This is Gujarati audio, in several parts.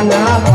I'm Nada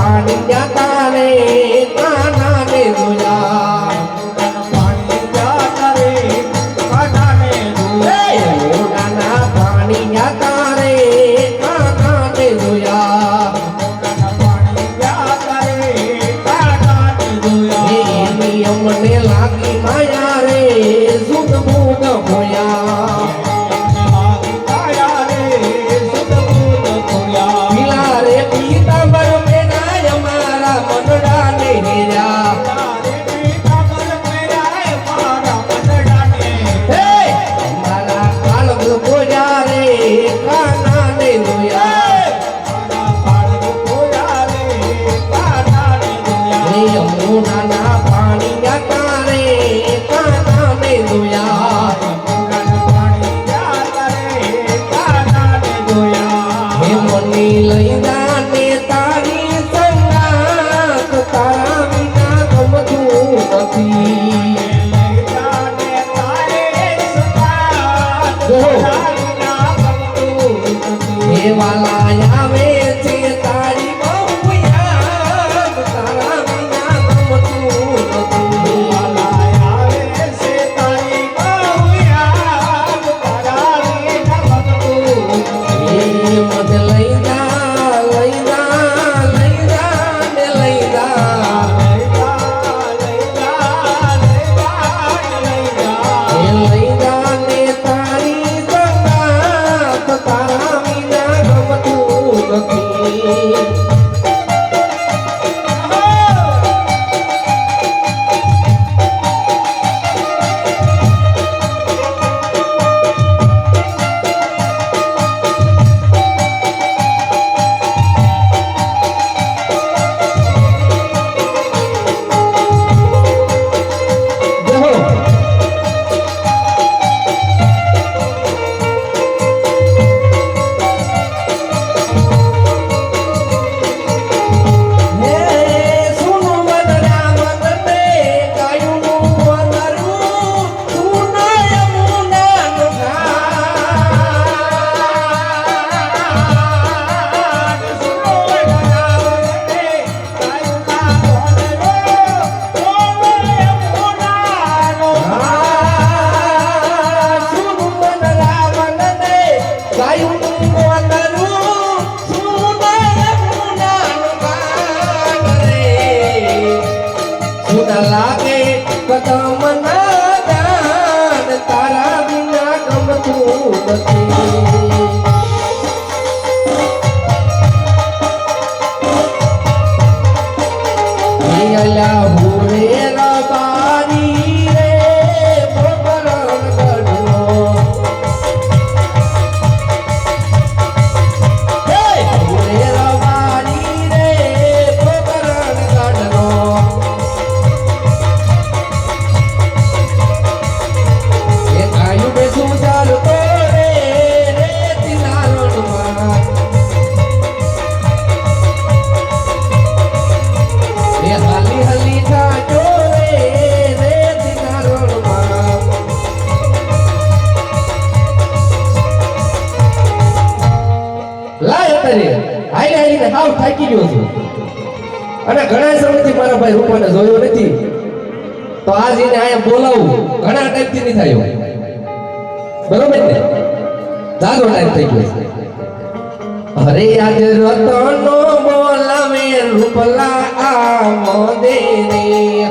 વાલા આવે અને ઘણા સમયથી મારા ભાઈ રૂપાને જોયો નથી. તો આજ એને અહીંયા બોલાવું. ઘણા ટાઈમથી નહીં થયો બરોબર ને? જાજો ટાઈમ થઈ ગયો. અરે આજ રતનો બોલાવે રૂપલા આ મોદેરી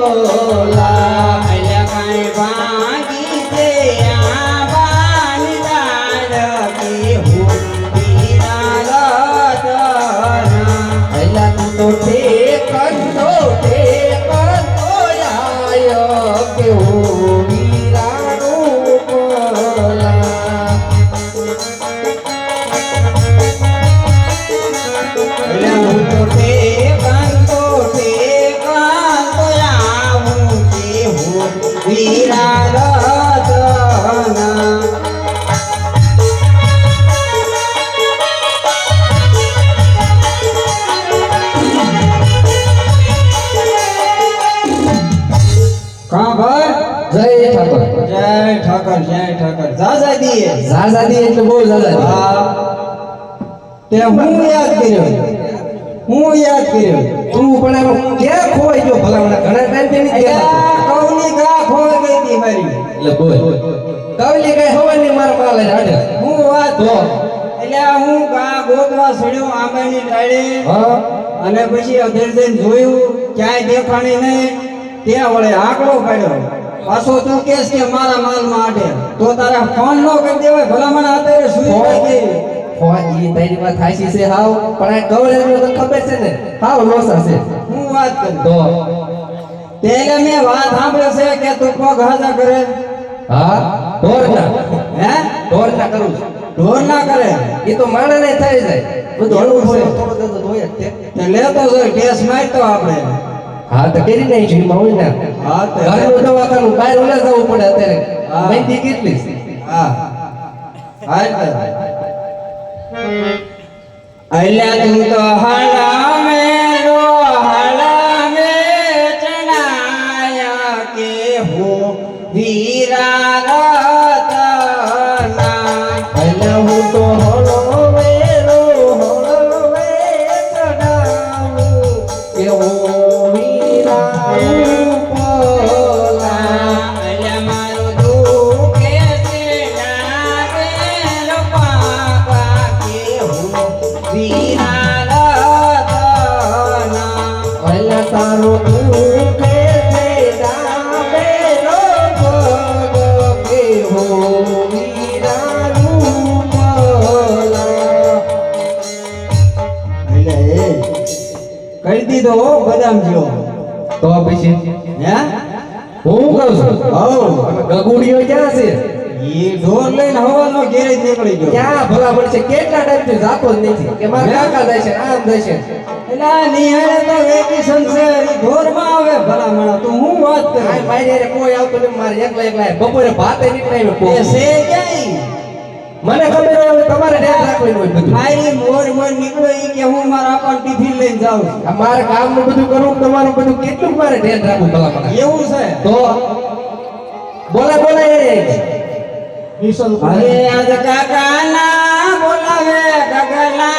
ला ઠાકર જય ઠાકર. ઝાઝાદી ઝાઝાદી એટલે બહુ ઝાઝાદી. હા. તે હું યાદ કર્યો? હું યાદ કર્યો? તું પણ એમ ક્યાં ખોવાઈ ગયો ભલામણા. ઘણા ટાઈમથી. કૌની ગા ખોઈ ગઈ હતી મારી? એટલે બોલ. કવલી કઈ ને મારા પાલે હાડે. હું વાત તો? એટલે હું ગા ગોતવા સડ્યો આંબાની ડાળે. હા. અને પછી અધેર જોયું ક્યાંય દેખાણી નહીં. ત્યાં વળે આંકડો પાડ્યો પાછો તું કેસ કે મારા માલમાં આડે. તો તારે ફોન નો કરી દેવાય ભલામણ અત્યારે સુઈ? ગઈ ફોન ઈ તારી માં થાશી છે હાવ. પણ આ કવળે તો ખબર છે ને હાવ લોસા છે. હું વાત કરું? તો? તેલે મેં વાત સાંભળે છે કે તું પગ હાજા કરે. હા? ઢોરના હે? ઢોરના કરું છું. ઢોર ના કરે? એ તો માણે ને થઈ જાય બધું હળવું થોડું થોડું જ તે. ટેસ્ટ મારતો આપણે. હા તો કેરી નહીં છે એમાં હોય ને. હા તે ઘરનું દવાખાનું બહાર ઉલા જવું પડે અત્યારે. મહેંદી કેટલી? છે હા હા. અલ્યા તું તો હલાવે કરી દીધો બદામ જેવો તો પછી હે હું કહું છું હવ ગગુડીઓ ક્યાં છે? એ ઢોર લઈને હવાનો ઘેરે નીકળી ગયો. ક્યાં ભલા પડશે? કેટલા ટાઈમથી જાતો જ નથી? કે મારા કાકા જાય છે આમ જાય છે. એટલે નિહાળે તો વેકેશન છે ઈ ઢોરમાં આવે ભલા મણા તું હું વાત આ કરું મારી કોઈ આવતું નહીં મારે એકલા એકલા બપોરે ભાતે નીકળાય એ છે ક્યાંય? મને ખબર હવે તમારે ધ્યાન રાખવાનું હોય બધું. મારી મોર મોર નીકળો ઈ કે હું મારા આપણ ટિફિન લઈને જાઉં છું. મારે કામનું બધું કરવું તમારું બધું કેટલું મારે ધ્યાન રાખવું ભલા મને એવું છે? તો બોલા બોલા એ. अरे आज काकाला बोलावे गगला